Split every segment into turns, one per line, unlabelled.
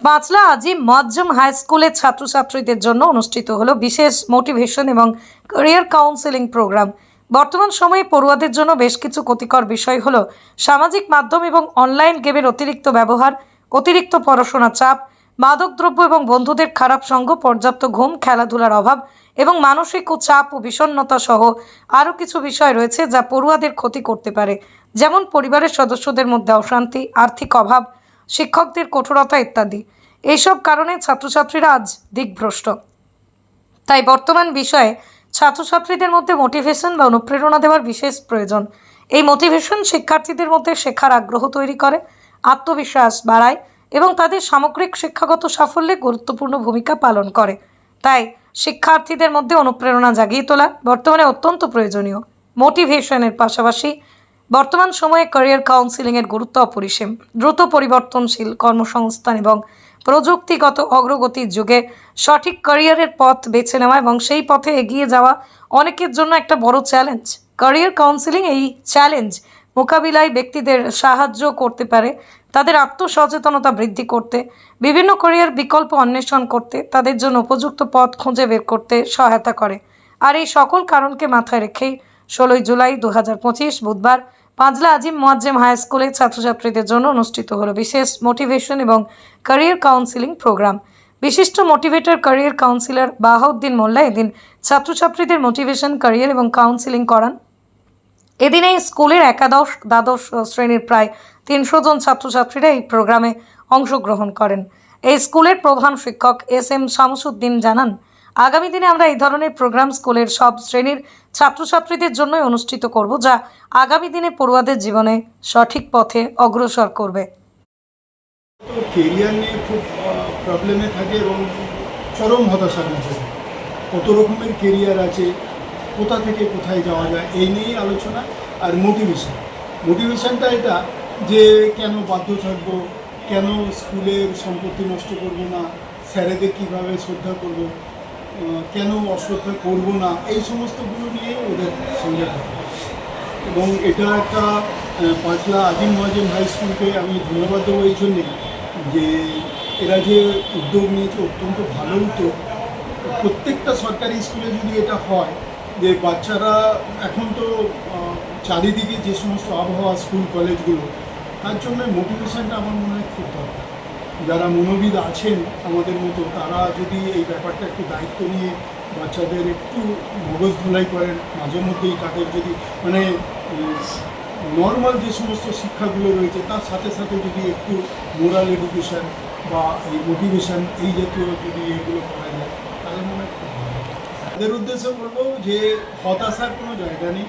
পাঁচলা আজি মজ্জম হাই স্কুলের ছাত্রছাত্রীদের জন্য অনুষ্ঠিত হলো বিশেষ মোটিভেশন এবং ক্যারিয়ার কাউন্সেলিং প্রোগ্রাম বর্তমান সময়ে পড়ুয়াদের জন্য বেশ কিছু ক্ষতিকর বিষয় হলো সামাজিক মাধ্যম এবং অনলাইন গেমের অতিরিক্ত ব্যবহার, অতিরিক্ত পড়াশোনা চাপ, মাদকদ্রব্য এবং বন্ধুদের খারাপ সঙ্গ, পর্যাপ্ত ঘুম, খেলাধুলার অভাব এবং মানসিক ও চাপ ও বিষণ্ণতা সহ আরও কিছু বিষয় রয়েছে যা পড়ুয়াদের ক্ষতি করতে পারে। যেমন পরিবারের সদস্যদের মধ্যে অশান্তি, আর্থিক অভাব শিক্ষকদের কঠোরতা ইত্যাদি। এইসব কারণে ছাত্রছাত্রীরা আজ দিকভ্রষ্ট। তাই বর্তমান বিষয়ে ছাত্রছাত্রীদের মধ্যে মোটিভেশন বা অনুপ্রেরণা দেওয়ার বিশেষ প্রয়োজন। এই মোটিভেশন শিক্ষার্থীদের মধ্যে শেখার আগ্রহ তৈরি করে, আত্মবিশ্বাস বাড়ায় এবং তাদের সামগ্রিক শিক্ষাগত সাফল্যে গুরুত্বপূর্ণ ভূমিকা পালন করে। তাই শিক্ষার্থীদের মধ্যে অনুপ্রেরণা জাগিয়ে তোলা বর্তমানে অত্যন্ত প্রয়োজনীয়। মোটিভেশনের পাশাপাশি বর্তমান সময়ে ক্যারিয়ার কাউন্সিলিংয়ের গুরুত্ব অপরিসীম। দ্রুত পরিবর্তনশীল কর্মসংস্থান এবং প্রযুক্তিগত অগ্রগতির যুগে সঠিক ক্যারিয়ারের পথ বেছে নেওয়া এবং সেই পথে এগিয়ে যাওয়া অনেকের জন্য একটা বড় চ্যালেঞ্জ ক্যারিয়ার কাউন্সিলিং এই চ্যালেঞ্জ মোকাবিলায় ব্যক্তিদের সাহায্য করতে পারে, তাদের আত্মসচেতনতা বৃদ্ধি করতে, বিভিন্ন ক্যারিয়ার বিকল্প অন্বেষণ করতে, তাদের জন্য উপযুক্ত পথ খুঁজে বের করতে সহায়তা করে। আর এই সকল কারণকে মাথায় রেখেই ষোলোই জুলাই দু বুধবার পাঁচলা আজিম মোয়াজ্জেম হাই স্কুলে ছাত্রছাত্রীদের জন্য অনুষ্ঠিত হলো বিশেষ মোটিভেশন এবং ক্যারিয়ার কাউন্সিলিং প্রোগ্রাম বিশিষ্ট motivator career counsellor Bahauddin Mollah এদিন ছাত্রছাত্রীদের মোটিভেশন ক্যারিয়ার এবং কাউন্সিলিং করান। এদিন এই স্কুলের একাদশ, দ্বাদশ শ্রেণির প্রায় তিনশো জন ছাত্রছাত্রীরা এই প্রোগ্রামে অংশগ্রহণ করেন। এই স্কুলের প্রধান শিক্ষক এস এম শামসুদ্দিন জানান, আগামী দিনে আমরা এই ধরনের প্রোগ্রাম স্কুলের সব শ্রেণির ছাত্রছাত্রীদের জন্যই অনুষ্ঠিত করব, যা আগামী দিনে পড়ুয়াদের জীবনে সঠিক পথে অগ্রসর করবে।
কেরিয়ার নিয়ে খুব প্রবলেমে থাকে এবং চরম হতাশার মধ্যে কত রকমের কেরিয়ার আছে, কোথা থেকে কোথায় যাওয়া যায়, এই নিয়েই আলোচনা আর মোটিভেশন মোটিভেশনটা এটা যে কেন বাধ্য থাকব, কেন স্কুলের সম্পত্তি নষ্ট করব না, স্যারেদের কীভাবে শ্রদ্ধা করব কেন অশ্রদ্ধা করব না? এই সমস্তগুলো নিয়ে ওদের সঙ্গে এবং এটা একটা পাঁচলা আজিম মহাজিম হাই স্কুলকে আমি ধন্যবাদ দেবো এই জন্যে যে এরা যে উদ্যোগ নিয়েছে অত্যন্ত ভালো উদ্যোগ। প্রত্যেকটা সরকারি স্কুলে যদি এটা হয়, যে বাচ্চারা এখন তো চারিদিকে যে সমস্ত আবহাওয়া, স্কুল, কলেজগুলো, তার জন্য মোটিভেশনটা আমার মনে হয় খুব দরকার। যারা মনোবিদ আছেন আমাদের মতো, তারা যদি এই ব্যাপারটা একটু দায়িত্ব নিয়ে বাচ্চাদের একটু মগজ ধুলাই করেন, মাঝে মধ্যেই তাদের যদি মানে নর্মাল যে সমস্ত শিক্ষাগুলো রয়েছে, তার সাথে সাথে যদি একটু মোরাল এডুকেশন বা এই মোটিভেশান এই জাতীয় যদি এগুলো করা যায়, তাহলে মনে তাদের উদ্দেশ্যে বলব যে হতাশার কোনো জায়গা নেই।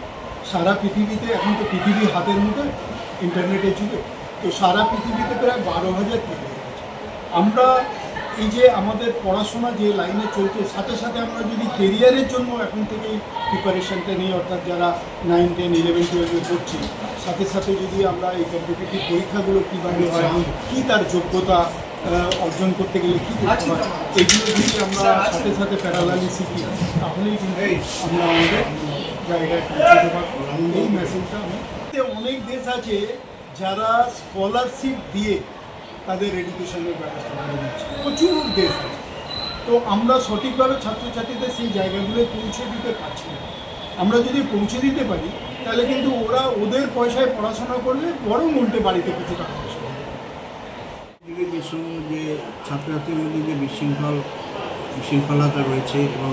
সারা পৃথিবীতে, এখন তো পৃথিবী হাতের মধ্যে ইন্টারনেটের যুগে। তো সারা পৃথিবীতে প্রায় বারো হাজার টিভি আমরা এই যে আমাদের পড়াশোনা যে লাইনে চলছে সাথে সাথে আমরা যদি কেরিয়ারের জন্য এখন থেকেই প্রিপারেশনটা নিই অর্থাৎ যারা নাইন টেন ইলেভেন টুয়েলভে পড়ছি সাথে সাথে যদি আমরা এই কম্পিটিটিভ পরীক্ষাগুলো কীভাবে হয় কী তার যোগ্যতা অর্জন করতে গেলে কী করতে হয় এগুলো যদি আমরা সাথে সাথে প্যারালালি শিখি তাহলেই কিন্তু আমরা আমাদের জায়গায় পৌঁছতে পারব এই মেসেজটা আমি অনেক দেশ আছে যারা স্কলারশিপ দিয়ে তাদের এডুকেশনের ব্যবস্থা করে দিচ্ছে। প্রচুর দেশ আছে। তো আমরা সঠিকভাবে ছাত্রছাত্রীদের সেই জায়গাগুলোয় পৌঁছে দিতে পারছি না। আমরা যদি পৌঁছে দিতে পারি, তাহলে কিন্তু ওরা ওদের পয়সায় পড়াশোনা করলে বরং উল্টে বাড়িতে কিছু টাকা পয়সা
যে সময় যে ছাত্রছাত্রীর মধ্যে যে বিশৃঙ্খল, বিশৃঙ্খলতা রয়েছে এবং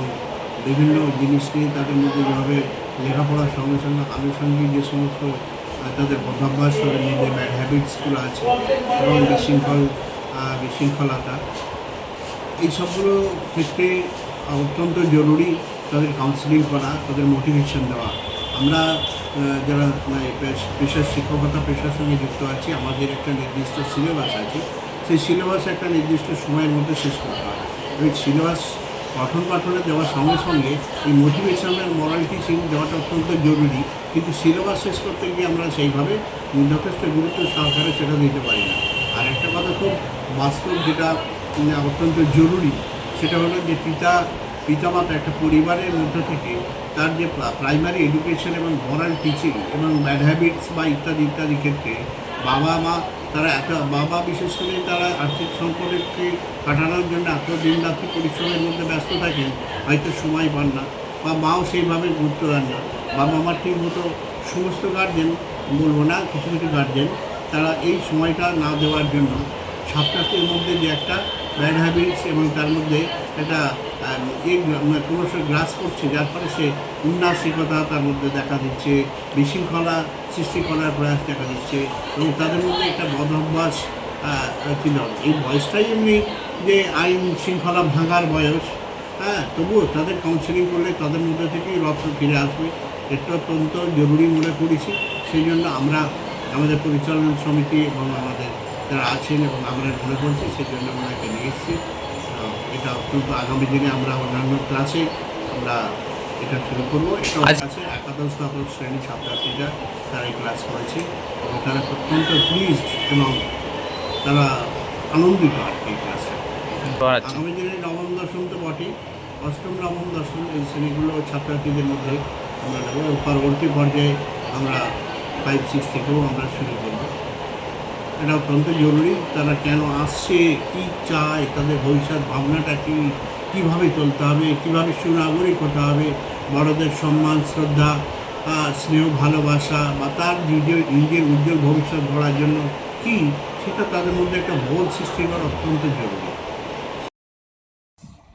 বিভিন্ন জিনিস নিয়ে তাদের মধ্যে যেভাবে লেখাপড়ার সঙ্গে সঙ্গে আনুষঙ্গিক যে সমস্ত তাদের বদাভ্যাস তাদের মধ্যে ব্যাড হ্যাবিটসগুলো আছে, এবং বিশৃঙ্খল বিশৃঙ্খলতা। এই সবগুলো ক্ষেত্রে অত্যন্ত জরুরি তাদের কাউন্সিলিং করা, তাদের মোটিভেশন দেওয়া। আমরা যারা মানে পেশার শিক্ষকতা, পেশার সঙ্গে যুক্ত আছি, আমাদের একটা নির্দিষ্ট সিলেবাস আছে। সেই সিলেবাস একটা নির্দিষ্ট সময়ের মধ্যে শেষ করতে হয়। ওই সিলেবাস পঠন পাঠনে দেওয়ার সঙ্গে সঙ্গে এই মোটিভেশনাল মরাল টিচিং দেওয়াটা অত্যন্ত জরুরি। কিন্তু সিলেবাস শেষ করতে গিয়ে আমরা সেইভাবে যথেষ্ট গুরুত্ব সহকারে সেটা দিতে পারি না। আর একটা কথা খুব বাস্তব যেটা উম, অত্যন্ত জরুরি সেটা হলো যে পিতা পিতামাতা একটা পরিবারের মধ্যে থেকে তার যে প্রাইমারি এডুকেশন এবং মরাল টিচিং এবং ব্যাড হ্যাবিটস বা ইত্যাদি ইত্যাদি ক্ষেত্রে বাবা মা তারা এত বাবা বিশেষ করে তারা আর্থিক সংকটকে কাটানোর জন্য এত দিন রাত্রি পরিশ্রমের মধ্যে ব্যস্ত থাকেন হয়তো সময় পান না বা মাও সেইভাবে গুরুত্ব দেন না। বাবা ঠিক মতো সমস্ত গার্জেন বলব না, কিছু কিছু গার্জেন তারা এই সময়টা না দেওয়ার জন্য ছাত্রছাত্রীর মধ্যে যে একটা ব্যাড হ্যাবিটস এবং তার মধ্যে একটা এই ক্রমশ গ্রাস করছে, যার ফলে সে উন্নাসিকতা তার মধ্যে দেখা দিচ্ছে, বিশৃঙ্খলা সৃষ্টি করার প্রয়াস দেখা দিচ্ছে এবং তাদের মধ্যে একটা বদ অভ্যাস ছিল। এই বয়সটাই এমনি যে আইন শৃঙ্খলা ভাঙার বয়স হ্যাঁ তবুও তাদের কাউন্সিলিং করলে তাদের মধ্যে থেকেই রত্ন ফিরে আসবে। এটা অত্যন্ত জরুরি মনে করেছি। সেই জন্য আমরা আমাদের পরিচালনা সমিতি এবং আমাদের যারা আছেন এবং আমরা মনে করছি সেই জন্য আমরা একে নিয়ে এসেছি এটা অত্যন্ত আগামী দিনে আমরা অন্যান্য ক্লাসে আমরা এটা শুরু করব। এটা আছে একাদশ দ্বাদশ শ্রেণির ছাত্রছাত্রীরা তারা এই ক্লাস করেছে এবং তারা অত্যন্ত প্লিজড এবং তারা আনন্দিত আর কি। আগামী দিনে নবম দশম তো বটেই। অষ্টম, নবম, দশম এই শ্রেণীগুলো ছাত্রছাত্রীদের মধ্যে আমরা নেব পরবর্তী পর্যায়ে আমরা ফাইভ সিক্স থেকেও আমরা শুরু করব। এটা অত্যন্ত জরুরি, তারা কেন আসছে, কী চায়, তাদের ভবিষ্যৎ ভাবনাটা কী, কীভাবে চলতে হবে, কীভাবে সুনাগরিক হতে হবে, বড়দের সম্মান, শ্রদ্ধা স্নেহ, ভালোবাসা বা তার নিজের নিজের উজ্জ্বল ভবিষ্যৎ গড়ার জন্য কী, সেটা তাদের মধ্যে একটা বোধ সৃষ্টি করা অত্যন্ত জরুরি।